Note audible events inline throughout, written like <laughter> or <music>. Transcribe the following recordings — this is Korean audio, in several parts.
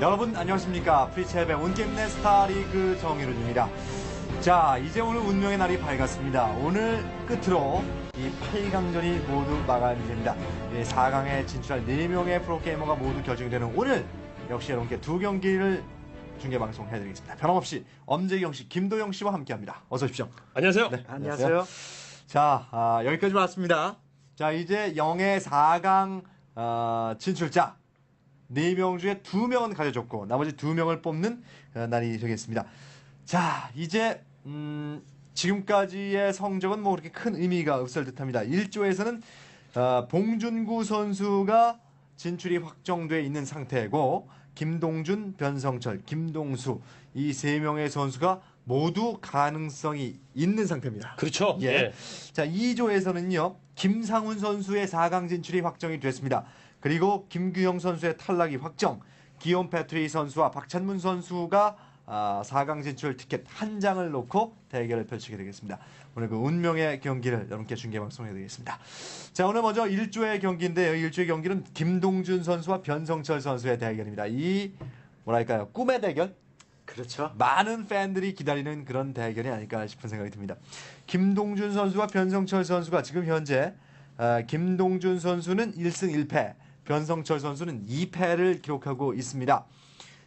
여러분 안녕하십니까? 프리체의 온게임내 스타리그 정유로입니다. 자 이제 오늘 운명의 날이 밝았습니다. 오늘 끝으로 이 8강전이 모두 마감이 됩니다. 4강에 진출할 4명의 프로게이머가 모두 결정이 되는 오늘 역시 여러분께 두 경기를 중계방송 해드리겠습니다. 변함없이 엄재경 씨, 김도영 씨와 함께합니다. 어서 오십시오. 안녕하세요. 네, 안녕하세요. 자, 아, 여기까지 왔습니다. 자, 이제 영의 4강 어, 진출자 4명 중에 2명은 가려졌고 나머지 2명을 뽑는 어, 날이 되겠습니다. 자, 이제 음, 지금까지의 성적은 뭐 그렇게 큰 의미가 없을 듯합니다. 1조에서는 어, 봉준구 선수가 진출이 확정돼 있는 상태고 김동준, 변성철, 김동수 이 세 명의 선수가 모두 가능성이 있는 상태입니다. 그렇죠. 예. 예. 자, 2조에서는요. 김상훈 선수의 4강 진출이 확정이 됐습니다. 그리고 김규영 선수의 탈락이 확정. 기욤 패트리 선수와 박찬문 선수가 아, 4강 진출 티켓 한 장을 놓고 대결을 펼치게 되겠습니다. 오늘 그 운명의 경기를 여러분께 중계 방송해 드리겠습니다. 자, 오늘 먼저 1조의 경기인데요. 1조의 경기는 김동준 선수와 변성철 선수의 대결입니다. 이 뭐랄까요? 꿈의 대결? 그렇죠. 많은 팬들이 기다리는 그런 대결이 아닐까 싶은 생각이 듭니다. 김동준 선수와 변성철 선수가 지금 현재 아, 김동준 선수는 1승 1패, 변성철 선수는 2패를 기록하고 있습니다.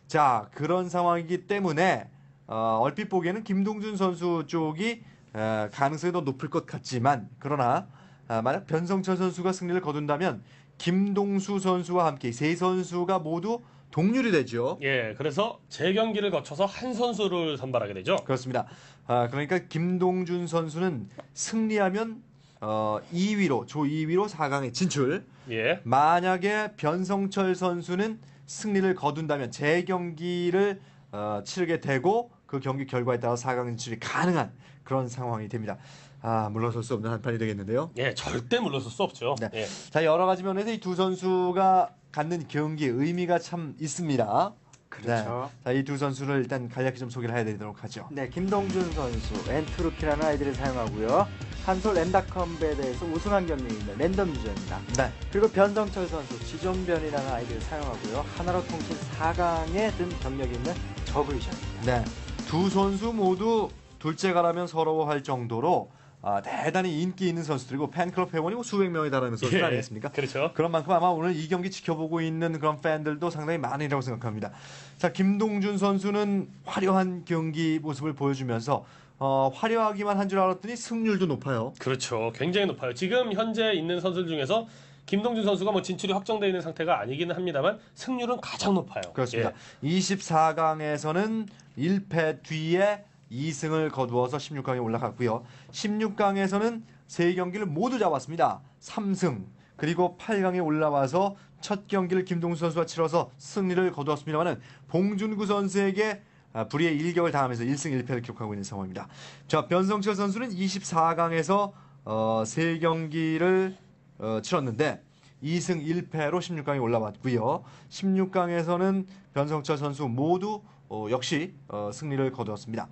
자 그런 상황이기 때문에 어, 얼핏 보기에는 김동준 선수 쪽이 어, 가능성이 더 높을 것 같지만 그러나 아, 만약 변성철 선수가 승리를 거둔다면 김동수 선수와 함께 세 선수가 모두 동률이 되죠. 예. 그래서 재경기를 거쳐서 한 선수를 선발하게 되죠. 그렇습니다. 아, 그러니까 김동준 선수는 승리하면 어, 2위로 조 2위로 4강에 진출. 예. 만약에 변성철 선수는 승리를 거둔다면 재경기를 어, 치르게 되고 그 경기 결과에 따라 4강 진출이 가능한 그런 상황이 됩니다. 아, 물러설 수 없는 한판이 되겠는데요. 예. 절대 물러설 수 없죠. 네. 예. 자, 여러 가지 면에서 이 두 선수가 갖는 경기 의미가 참 있습니다. 그렇죠. 네. 자, 이 두 선수를 일단 간략히 좀 소개를 해드리도록 하죠. 네, 김동준 선수 엔트루키라는 아이디를 사용하고요. 한솔 랜다컴배에 대해서 우승한 경력이 있는 랜덤 유저입니다. 네. 그리고 변성철 선수 지존변이라는 아이디를 사용하고요. 하나로 통신 4강에 든 경력이 있는 저그 유저입니다. 네. 두 선수 모두 둘째가라면 서러워할 정도로 아, 대단히 인기 있는 선수들이고 팬클럽 회원이 뭐 수백 명이 달하는 선수들 예. 아니겠습니까? 그렇죠. 그런 만큼 아마 오늘 이 경기 지켜보고 있는 그런 팬들도 상당히 많으리라고 생각합니다. 자, 김동준 선수는 화려한 경기 모습을 보여주면서 어, 화려하기만 한 줄 알았더니 승률도 높아요. 그렇죠. 굉장히 높아요. 지금 현재 있는 선수들 중에서 김동준 선수가 뭐 진출이 확정되어 있는 상태가 아니기는 합니다만 승률은 가장 높아요. 그렇습니다. 예. 24강에서는 1패 뒤에 2승을 거두어서 16강에 올라갔고요. 16강에서는 세 경기를 모두 잡았습니다. 3승. 그리고 8강에 올라와서 첫 경기를 김동수 선수와 치러서 승리를 거두었습니다만은 봉준구 선수에게 아, 불의의 일격을 당하면서 1승 1패를 기록하고 있는 상황입니다. 자, 변성철 선수는 24강에서 어, 세 경기를 어, 치렀는데 2승 1패로 16강에 올라왔고요. 16강에서는 변성철 선수 모두 어, 역시 어, 승리를 거두었습니다.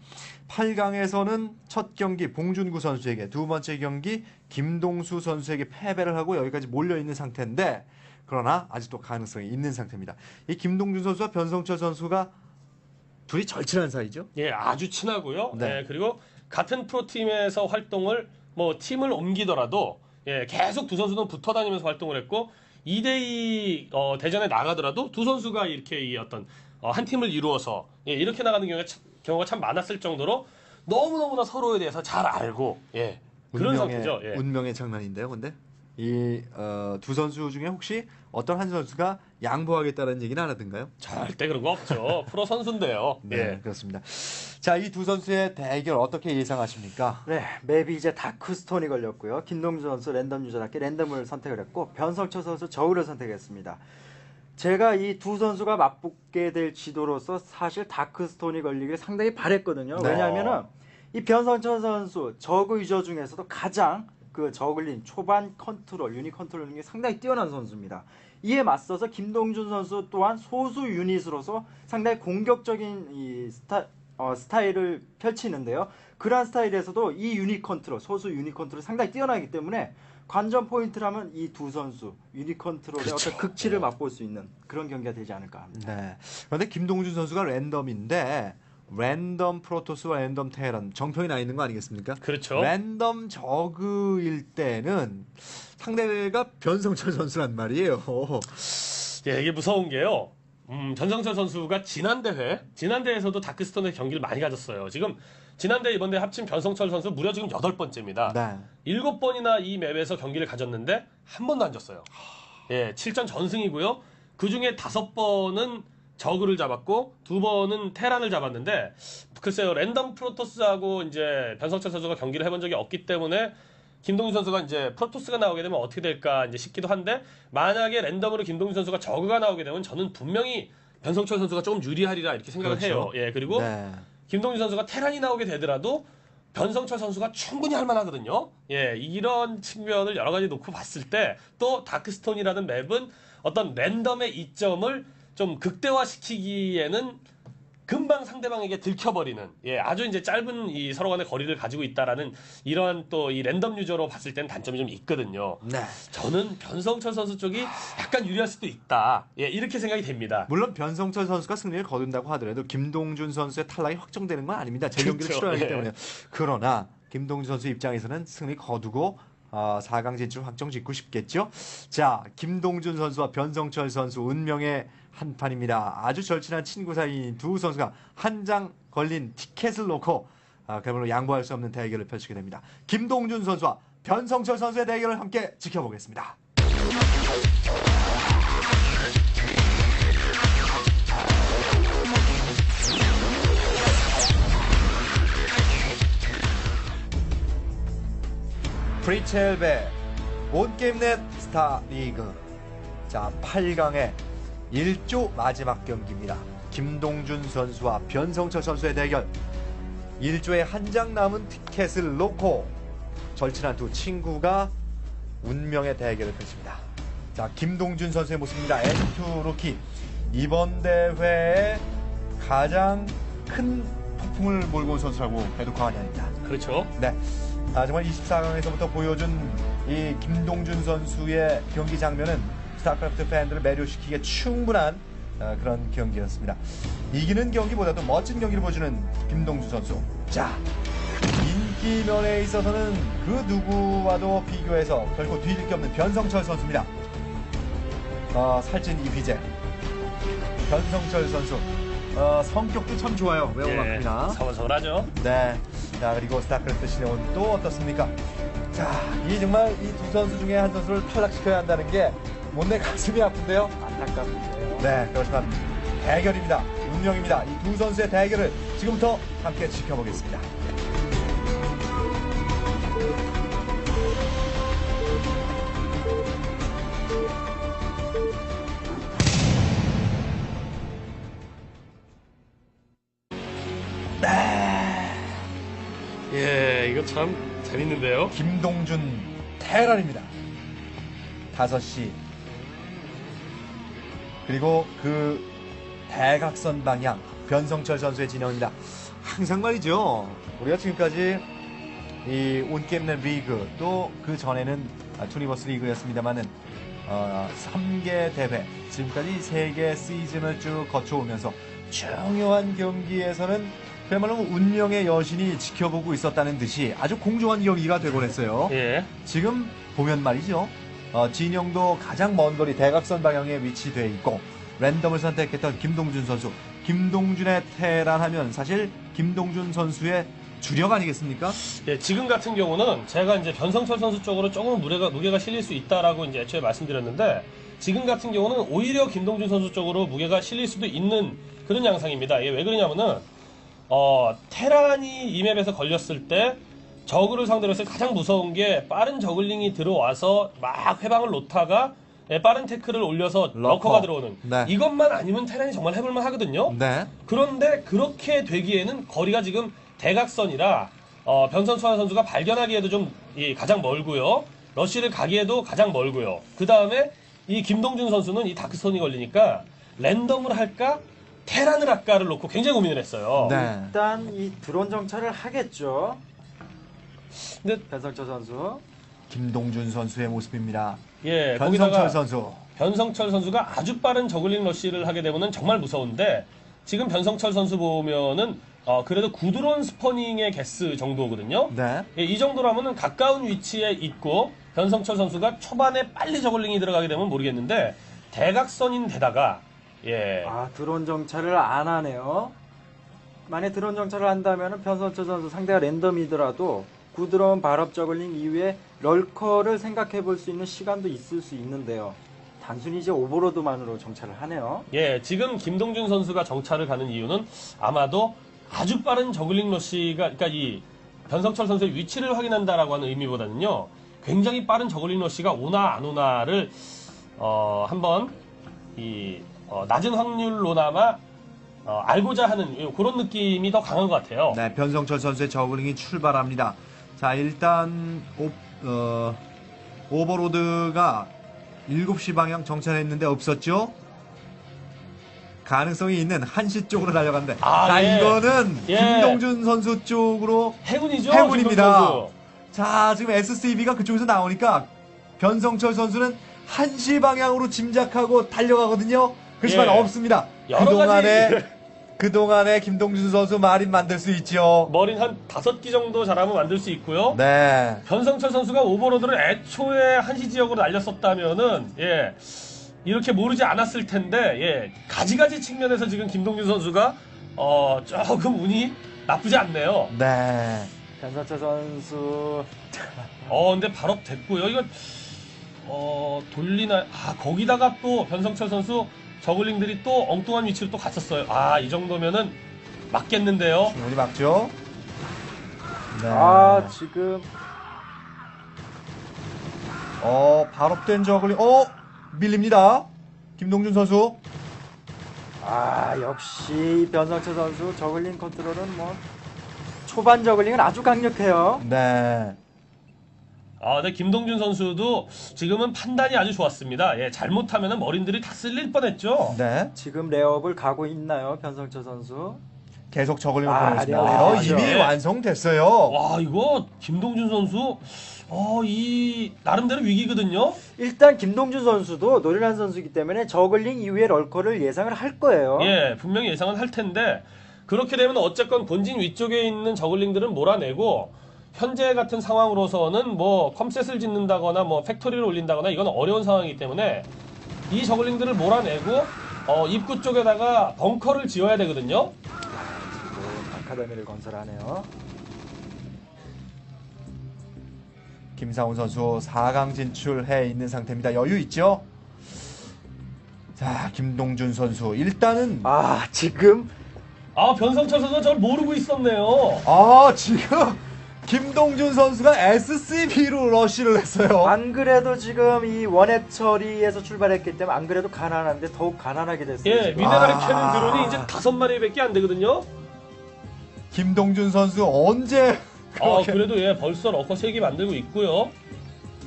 8강에서는 첫 경기 봉준구 선수에게 두 번째 경기 김동수 선수에게 패배를 하고 여기까지 몰려 있는 상태인데 그러나 아직도 가능성이 있는 상태입니다. 이 김동준 선수와 변성철 선수가 둘이 절친한 사이죠. 예, 아주 친하고요. 네. 예, 그리고 같은 프로팀에서 활동을 뭐 팀을 옮기더라도 예, 계속 두 선수는 붙어 다니면서 활동을 했고 2대2 어, 대전에 나가더라도 두 선수가 이렇게 이 어떤 어, 한 팀을 이루어서 예, 이렇게 나가는 경우가 참, 경우가 참 많았을 정도로 너무너무나 서로에 대해서 잘 알고 예, 그런 상태죠. 예. 운명의 장난인데요, 근데 이두 선수 중에 혹시 어떤 한 선수가 양보하겠다는 얘기는 안 하던가요? 절대 그런 거 없죠. <laughs> 프로 선수인데요. 네, 예. 그렇습니다. 자, 이 두 선수의 대결 어떻게 예상하십니까? 네, 맵이 이제 다크스톤이 걸렸고요. 김동준 선수 랜덤 유저답게 랜덤을 선택을 했고 변성철 선수 저우를 선택했습니다. 제가 이 두 선수가 맞붙게 될 지도로서 사실 다크스톤이 걸리길 상당히 바랬거든요. 네. 왜냐하면은 이 변성철 선수 저그 유저 중에서도 가장 그 저글링 초반 컨트롤, 유닛 컨트롤 능력이 상당히 뛰어난 선수입니다. 이에 맞서서 김동준 선수 또한 소수 유닛으로서 상당히 공격적인 이 스타, 어, 스타일을 펼치는데요. 그러한 스타일에서도 이 유닛 컨트롤, 소수 유닛 컨트롤 상당히 뛰어나기 때문에 관전 포인트라면 이 두 선수 유니 컨트롤의 그렇죠. 어떤 극치를 네. 맛볼 수 있는 그런 경기가 되지 않을까 합니다. 네. 그런데 김동준 선수가 랜덤인데 랜덤 프로토스와 랜덤 테란 정평이 나 있는 거 아니겠습니까? 그렇죠. 랜덤 저그일 때는 상대가 변성철 선수란 말이에요. 예, 이게 무서운 게요. 음, 전성철 선수가 지난 대회, 지난 대회에서도 다크스톤의 경기를 많이 가졌어요. 지금 지난 대회 이번 대회 합친 변성철 선수 무려 지금 여덟 번째입니다. 네. 일곱 번이나 이 맵에서 경기를 가졌는데 한 번도 안 졌어요. 예, 7전 전승이고요. 그 중에 다섯 번은 저그를 잡았고 두 번은 테란을 잡았는데 글쎄요 랜덤 프로토스하고 이제 변성철 선수가 경기를 해본 적이 없기 때문에 김동준 선수가 이제 프로토스가 나오게 되면 어떻게 될까 이제 싶기도 한데 만약에 랜덤으로 김동준 선수가 저그가 나오게 되면 저는 분명히 변성철 선수가 조금 유리하리라 이렇게 생각을 그렇죠. 해요. 예 그리고 네. 김동준 선수가 테란이 나오게 되더라도 변성철 선수가 충분히 할 만하거든요. 예, 이런 측면을 여러 가지 놓고 봤을 때 또 다크스톤이라는 맵은 어떤 랜덤의 이점을 좀 극대화시키기에는 금방 상대방에게 들켜버리는 예 아주 이제 짧은 이 서로 간의 거리를 가지고 있다라는 이러한 또 이 랜덤 유저로 봤을 때는 단점이 좀 있거든요. 네. 저는 변성철 선수 쪽이 약간 유리할 수도 있다. 예 이렇게 생각이 됩니다. 물론 변성철 선수가 승리를 거둔다고 하더라도 김동준 선수의 탈락이 확정되는 건 아닙니다. 재경기를 그렇죠. 치러야 하기 예. 때문에. 그러나 김동준 선수 입장에서는 승리 거두고 어, 4강 진출 확정 짓고 싶겠죠. 자, 김동준 선수와 변성철 선수 운명의 한판입니다. 아주 절친한 친구 사이인 두 선수가 한 장 걸린 티켓을 놓고 아, 그야말로 양보할 수 없는 대결을 펼치게 됩니다. 김동준 선수와 변성철 선수의 대결을 함께 지켜보겠습니다. 프리첼베 온게임넷 스타리그 자 8강의 1조 마지막 경기입니다. 김동준 선수와 변성철 선수의 대결 1조에 한 장 남은 티켓을 놓고 절친한 두 친구가 운명의 대결을 펼칩니다. 자 김동준 선수의 모습입니다. 엔투 루키 이번 대회에 가장 큰 폭풍을 몰고 온 선수라고 해도 과언이 아닙니다. 그렇죠. 네. 아, 정말 24강에서부터 보여준 이 김동준 선수의 경기 장면은 스타크래프트 팬들을 매료시키기에 충분한 어, 그런 경기였습니다. 이기는 경기보다도 멋진 경기를 보여주는 김동준 선수. 자, 인기 면에 있어서는 그 누구와도 비교해서 결코 뒤질 게 없는 변성철 선수입니다. 어, 살찐 이휘재. 변성철 선수. 어, 성격도 참 좋아요. 예, 외워갑니다. 서원서원하죠. 네. 자, 그리고 스타크래프트 시네온 또 어떻습니까? 자, 이 정말 이 두 선수 중에 한 선수를 탈락시켜야 한다는 게 못내 가슴이 아픈데요. 안타깝네요. 네, 그렇지만 대결입니다. 운명입니다. 이 두 선수의 대결을 지금부터 함께 지켜보겠습니다. 재밌는데요. 김동준 테란입니다. 5시. 그리고 그 대각선 방향 변성철 선수의 진영입니다. 항상 말이죠. 우리가 지금까지 이 온게임넷 리그 또 그 전에는 아, 투니버스 리그였습니다만은 어, 3개 대회 지금까지 3개 시즌을 쭉 거쳐오면서 중요한 경기에서는 그야말로 운명의 여신이 지켜보고 있었다는 듯이 아주 공정한 경기가 되곤 했어요. 예. 지금 보면 말이죠. 어, 진영도 가장 먼 거리 대각선 방향에 위치돼 있고 랜덤을 선택했던 김동준 선수. 김동준의 테란하면 사실 김동준 선수의 주력 아니겠습니까? 예, 지금 같은 경우는 제가 이제 변성철 선수 쪽으로 조금 무게가, 무게가 실릴 수 있다라고 이제 애초에 말씀드렸는데 지금 같은 경우는 오히려 김동준 선수 쪽으로 무게가 실릴 수도 있는 그런 양상입니다. 이게 왜 그러냐면은 어, 테란이 이 맵에서 걸렸을 때 저그를 상대로 해서 가장 무서운 게 빠른 저글링이 들어와서 막 회방을 놓다가 예, 빠른 태클을 올려서 러커. 러커 가 들어오는 네. 이것만 아니면 테란이 정말 해볼만 하거든요. 네. 그런데 그렇게 되기에는 거리가 지금 대각선이라 어, 변선수환 선수가 발견하기에도 좀 이, 가장 멀고요. 러쉬를 가기에도 가장 멀고요. 그 다음에 이 김동준 선수는 이 다크선이 걸리니까 랜덤을 할까 테란을 할까를 놓고 굉장히 고민을 했어요. 네. 일단 이 드론 정찰을 하겠죠. 근데 변성철 선수. 김동준 선수의 모습입니다. 예, 변성철 거기다가 선수. 변성철 선수가 아주 빠른 저글링 러쉬를 하게 되면은 정말 무서운데 지금 변성철 선수 보면은 어, 그래도 구드론 스퍼닝의 개스 정도거든요. 네. 예, 이 정도라면은 가까운 위치에 있고 변성철 선수가 초반에 빨리 저글링이 들어가게 되면 모르겠는데 대각선인 데다가 예, 아 드론 정찰을 안 하네요. 만약 드론 정찰을 한다면 변선철 선수 상대가 랜덤이더라도 구드론 발업 저글링 이후에 럴커를 생각해 볼 수 있는 시간도 있을 수 있는데요. 단순히 이제 오버로드만으로 정찰을 하네요. 예, 지금 김동준 선수가 정찰을 가는 이유는 아마도 아주 빠른 저글링 러시가, 그러니까 이 변성철 선수의 위치를 확인한다라고 하는 의미보다는요, 굉장히 빠른 저글링 러시가 오나 안 오나를, 어, 한번, 이, 어, 낮은 확률로나마, 어, 알고자 하는 예, 그런 느낌이 더 강한 것 같아요. 네, 변성철 선수의 저글링이 출발합니다. 자, 일단 오, 어, 오버로드가 7시 방향 정찰했는데 없었죠? 가능성이 있는 한시 쪽으로 달려간대. 아, 자, 예. 이거는 예. 김동준 선수 쪽으로 행운이죠? 행운입니다. 김동준 선수. 자, 지금 SCB가 그쪽에서 나오니까 변성철 선수는 한시 방향으로 짐작하고 달려가거든요. 그렇지만 예. 없습니다. 여러 그동안에 가지- 그동안에 김동준 선수 마린 만들 수 있죠. 머린 한 다섯 기 정도 잘하면 만들 수 있고요. 네. 변성철 선수가 오버로드를 애초에 한시 지역으로 날렸었다면은 예 이렇게 모르지 않았을 텐데 예 가지가지 측면에서 지금 김동준 선수가 어 조금 운이 나쁘지 않네요. 네. 변선철 선수 어 근데 발업 됐고요. 이거 어 돌리나 아 거기다가 또 변성철 선수 저글링들이 또 엉뚱한 위치로 또 갔었어요. 아 이 정도면은 맞겠는데요. 충분히 막죠. 네. 아 지금 어, 발업된 저글링. 어, 밀립니다. 김동준 선수. 아 역시 변선철 선수 저글링 컨트롤은 뭐 초반 저글링은 아주 강력해요. 네. 아, 근데 김동준 선수도 지금은 판단이 아주 좋았습니다. 예, 잘못하면은 머린들이 다 쓸릴 뻔했죠. 네. 지금 레업을 가고 있나요, 변성철 선수? 계속 저글링을 아, 보내고 있습니다. 네, 어, 맞아요. 이미 네. 완성됐어요. 와, 이거 김동준 선수, 어, 이 나름대로 위기거든요. 일단 김동준 선수도 노련한 선수이기 때문에 저글링 이후에 럴커를 예상을 할 거예요. 예, 분명히 예상은 할 텐데 그렇게 되면 어쨌건 본진 위쪽에 있는 저글링들은 몰아내고 현재 같은 상황으로서는 뭐 컴셋을 짓는다거나 뭐 팩토리를 올린다거나 이건 어려운 상황이기 때문에 이 저글링들을 몰아내고 어, 입구 쪽에다가 벙커를 지어야 되거든요. 지금 아카데미를 건설하네요. 김상훈 선수 4강 진출해 있는 상태입니다. 여유 있죠? 자, 김동준 선수. 일단은 아 지금 아 변성철 선수 저를 모르고 있었네요. 아, 지금 김동준 선수가 SCB로 러쉬를 했어요. 안 그래도 지금 이 원앱 처리에서 출발했기 때문에 안 그래도 가난한데 더욱 가난하게 됐어요. 예, 지금. 미네랄을 아. 캐는 드론이 이제 다섯 마리밖에 안 되거든요. 김동준 선수 언제 어, 그렇게 그래도 예, 벌써 러커 3개 만들고 있고요.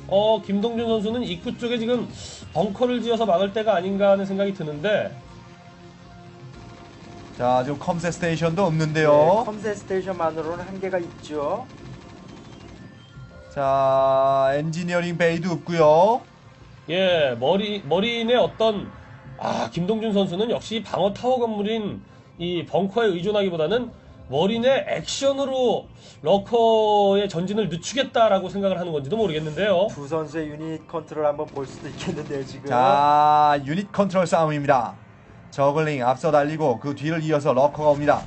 어, 김동준 선수는 입구 쪽에 지금 벙커를 지어서 막을 때가 아닌가 하는 생각이 드는데 자, 지금 컴셋 스테이션도 네, 없는데요. 컴셋 스테이션만으로는 한계가 있죠. 자, 엔지니어링 베이도 없고요. 예, 머리 머리인의 어떤 아, 김동준 선수는 역시 방어 타워 건물인 이 벙커에 의존하기보다는 머린의 액션으로 러커의 전진을 늦추겠다라고 생각을 하는 건지도 모르겠는데요. 두 선수의 유닛 컨트롤 한번 볼 수도 있겠는데요, 지금. 자, 유닛 컨트롤 싸움입니다. 저글링 앞서 달리고 그 뒤를 이어서 러커가 옵니다.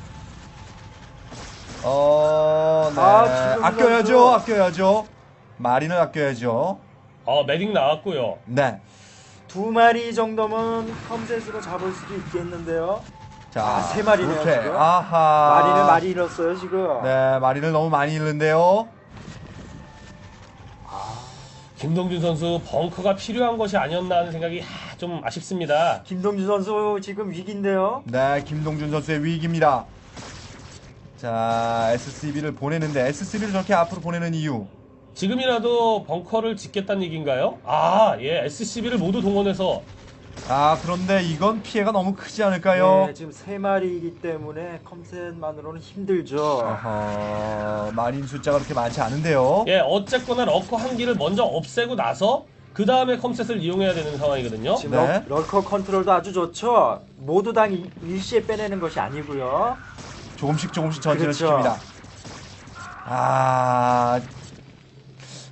어, 네. 아, 아껴야죠. 아껴야죠. 마린을 아껴야죠. 어, 메딕 나왔고요. 네. 두 마리 정도면 컴셋으로 잡을 수도 있겠는데요. 자, 아, 세 마리네요, 이렇게. 지금. 아하. 마리를 많이 잃었어요, 지금. 네, 마린을 너무 많이 잃는데요. 김동준 선수 벙커가 필요한 것이 아니었나 하는 생각이 아, 좀 아쉽습니다. 김동준 선수 지금 위기인데요. 네, 김동준 선수의 위기입니다. 자, SCB를 보내는데 SCB를 저렇게 앞으로 보내는 이유. 지금이라도 벙커를 짓겠다는 얘기인가요? 아, 예, SCB를 모두 동원해서 아 그런데 이건 피해가 너무 크지 않을까요? 네, 지금 세 마리이기 때문에 컴셋만으로는 힘들죠. 어허, 마린 숫자가 그렇게 많지 않은데요. 예, 어쨌거나 러커 한 기를 먼저 없애고 나서 그 다음에 컴셋을 이용해야 되는 상황이거든요. 지금 네. 러, 럴커 컨트롤도 아주 좋죠. 모두 다 일- 일시에 빼내는 것이 아니고요. 조금씩 조금씩 전진을 그렇죠. 시킵니다. 아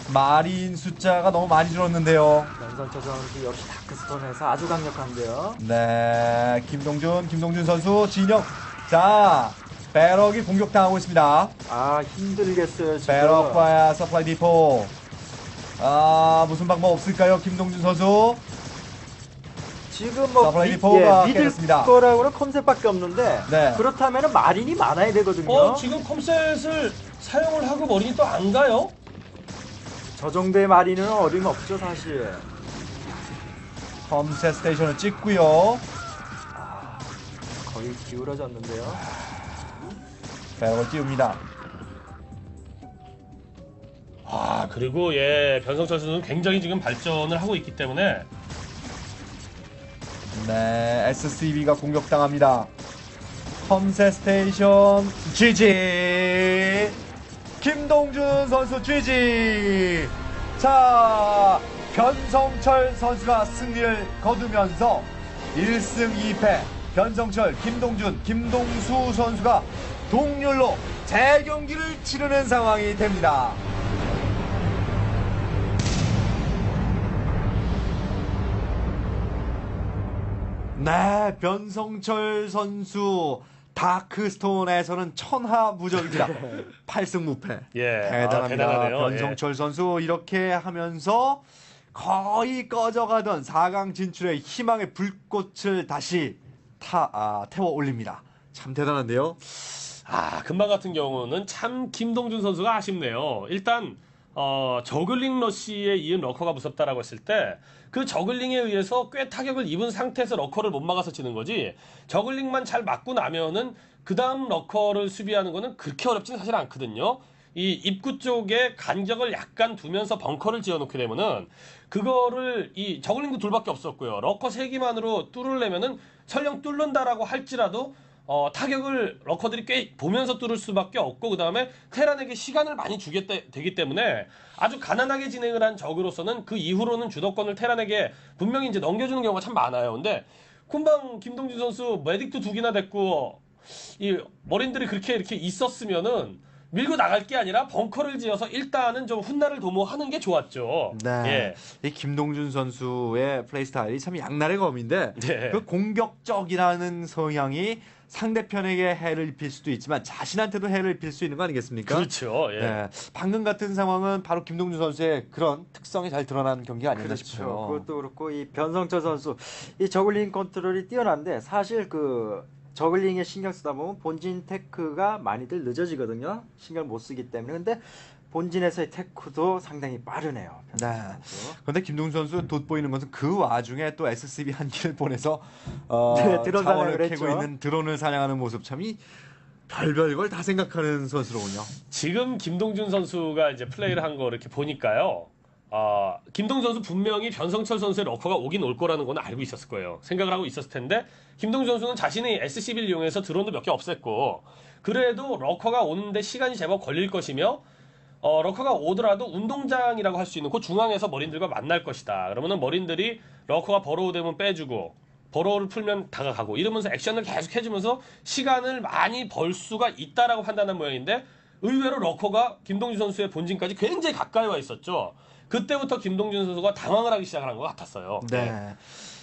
마린 숫자가 너무 많이 줄었는데요. 연선처 선수 역시 다크스톤에서 아주 강력한데요. 네, 김동준, 김동준 선수 진영. 자, 배럭이 공격당하고 있습니다. 아 힘들겠어요 지금. 배럭과야 서플라이 디포. 아 무슨 방법 없을까요, 김동준 선수? 지금 뭐 서플라이 미- 디포가 예, 믿을 깨졌습니다. 거라고는 컴셋밖에 없는데 네. 그렇다면 마린이 많아야 되거든요. 어, 지금 컴셋을 사용을 하고 머리니 또 안 가요? 저 정도의 마린은 어림없죠 사실. 컴셋 스테이션을 찍고요. 거의 기울어졌는데요. 배럭을 띄웁니다. 아, 그리고 예, 변성철 선수는 굉장히 지금 발전을 하고 있기 때문에 네, SCB가 공격당합니다. 컴셋 스테이션 GG. 김동준 선수 GG. 자, 변성철 선수가 승리를 거두면서 1승 2패. 변성철, 김동준, 김동수 선수가 동률로 재경기를 치르는 상황이 됩니다. 네, 변성철 선수 다크스톤에서는 천하무적입니다. 8승 <laughs> 무패. 예, 대단합니다. 아. 변성철 선수 이렇게 하면서 거의 꺼져가던 4강 진출의 희망의 불꽃을 다시 타, 아, 태워 올립니다. 참 대단한데요. 아, 금방 같은 경우는 참 김동준 선수가 아쉽네요. 일단 어, 저글링 러시에 이은 러커가 무섭다라고 했을 때 그 저글링에 의해서 꽤 타격을 입은 상태에서 러커를 못 막아서 지는 거지. 저글링만 잘 막고 나면은 그 다음 러커를 수비하는 거는 그렇게 어렵지는 사실 않거든요. 이 입구 쪽에 간격을 약간 두면서 벙커를 지어놓게 되면은 그거를 이 저글링도 둘밖에 없었고요. 러커 세 기만으로 뚫으려면은 설령 뚫는다라고 할지라도 어, 타격을 러커들이 꽤 보면서 뚫을 수밖에 없고 그 다음에 테란에게 시간을 많이 주게 때- 되기 때문에 아주 가난하게 진행을 한 적으로서는 그 이후로는 주도권을 테란에게 분명히 이제 넘겨주는 경우가 참 많아요. 근데 금방 김동준 선수 메딕도 두 개나 됐고 이 머린들이 그렇게 이렇게 있었으면은 밀고 나갈 게 아니라 벙커를 지어서 일단은 좀 훗날을 도모하는 게 좋았죠. 네. 예. 이 김동준 선수의 플레이 스타일이 참 양날의 검인데 네. 그 공격적이라는 성향이 상대편에게 해를 입힐 수도 있지만 자신한테도 해를 입힐 수 있는 거 아니겠습니까? 그렇죠. 예. 네. 방금 같은 상황은 바로 김동준 선수의 그런 특성이 잘 드러난 경기가 아닌가 그렇죠. 싶어요. 그것도 그렇고 이 변성철 선수 이 저글링 컨트롤이 뛰어난데 사실 그 저글링에 신경 쓰다 보면 본진 테크가 많이들 늦어지거든요. 신경 못 쓰기 때문에 근데 본진에서의 테크도 상당히 빠르네요. 네. 그런데 김동준 선수 돋보이는 것은 그 와중에 또 SCB 한 기를 보내서 어, <laughs> 네, 드론 자원을 캐고 했죠. 있는 드론을 사냥하는 모습 참이 별별 걸 다 생각하는 선수로군요. 지금 김동준 선수가 이제 플레이를 한 거 이렇게 보니까요. 아, 김동준 선수 분명히 변성철 선수의 러커가 오긴 올 거라는 건 알고 있었을 거예요. 생각을 하고 있었을 텐데 김동준 선수는 자신이 SCB를 이용해서 드론도 몇 개 없앴고 그래도 러커가 오는데 시간이 제법 걸릴 것이며 어, 러커가 오더라도 운동장이라고 할 수 있는 그 중앙에서 머린들과 만날 것이다. 그러면은 머린들이 러커가 버로우 되면 빼주고 버로우를 풀면 다가가고 이러면서 액션을 계속 해주면서 시간을 많이 벌 수가 있다라고 판단한 모양인데 의외로 러커가 김동준 선수의 본진까지 굉장히 가까이 와 있었죠. 그때부터 김동준 선수가 당황을 하기 시작한 것 같았어요. 네.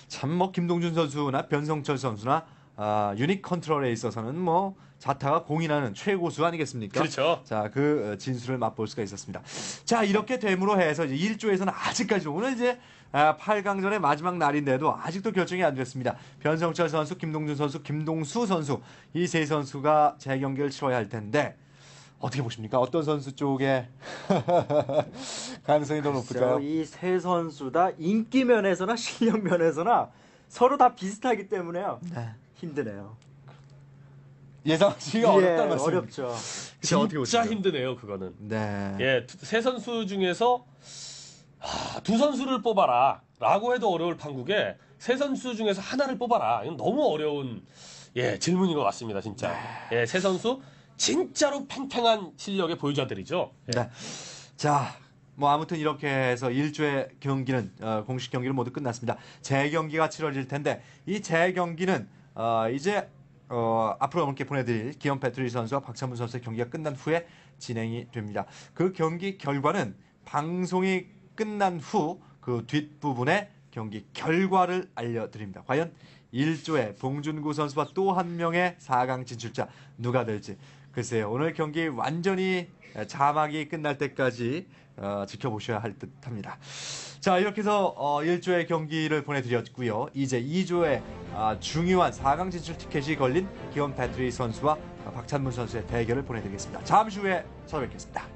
참뭐 김동준 선수나 변성철 선수나 아, 유닛 컨트롤에 있어서는 뭐 자타가 공인하는 최고수 아니겠습니까? 그렇죠. 자, 그 어, 진수를 맛볼 수가 있었습니다. 자, 이렇게 됨으로 해서 이제 1조에서는 아직까지 오늘 이제 아, 8강전의 마지막 날인데도 아직도 결정이 안 됐습니다. 변성철 선수, 김동준 선수, 김동수 선수 이 세 선수가 재경기를 치러야 할 텐데 어떻게 보십니까? 어떤 선수 쪽에 <laughs> 가능성이 더 높을까요? 이 세 선수 다 인기 면에서나 실력 면에서나 서로 다 비슷하기 때문에요. 네. 힘드네요. 예상하기가 예, 어렵다는 말씀. 어렵죠. 그쵸, 어떻게 진짜 보십니까? 힘드네요, 그거는. 네. 예, 두- 세 선수 중에서 아, 두 선수를 뽑아라 라고 해도 어려울 판국에 세 선수 중에서 하나를 뽑아라. 이건 너무 어려운 예 질문인 것 같습니다, 진짜. 예, 세 선수 진짜로 팽팽한 실력의 보유자들이죠. 예. 네. 자, 뭐 아무튼 이렇게 해서 1조의 경기는 어, 공식 경기는 모두 끝났습니다. 재경기가 치러질 텐데 이 재경기는 어, 이제 어, 앞으로 여러분께 보내드릴 기현 패트리 선수와 박찬문 선수의 경기가 끝난 후에 진행이 됩니다. 그 경기 결과는 방송이 끝난 후 그 뒷부분에 경기 결과를 알려드립니다. 과연 1조의 봉준구 선수와 또 한 명의 4강 진출자 누가 될지 글쎄요 오늘 경기 완전히 자막이 끝날 때까지 어, 지켜보셔야 할 듯합니다. 자 이렇게 해서 어, 1조의 경기를 보내드렸고요. 이제 2조의 아, 중요한 4강 진출 티켓이 걸린 기원 패트리 선수와 박찬문 선수의 대결을 보내드리겠습니다. 잠시 후에 찾아뵙겠습니다.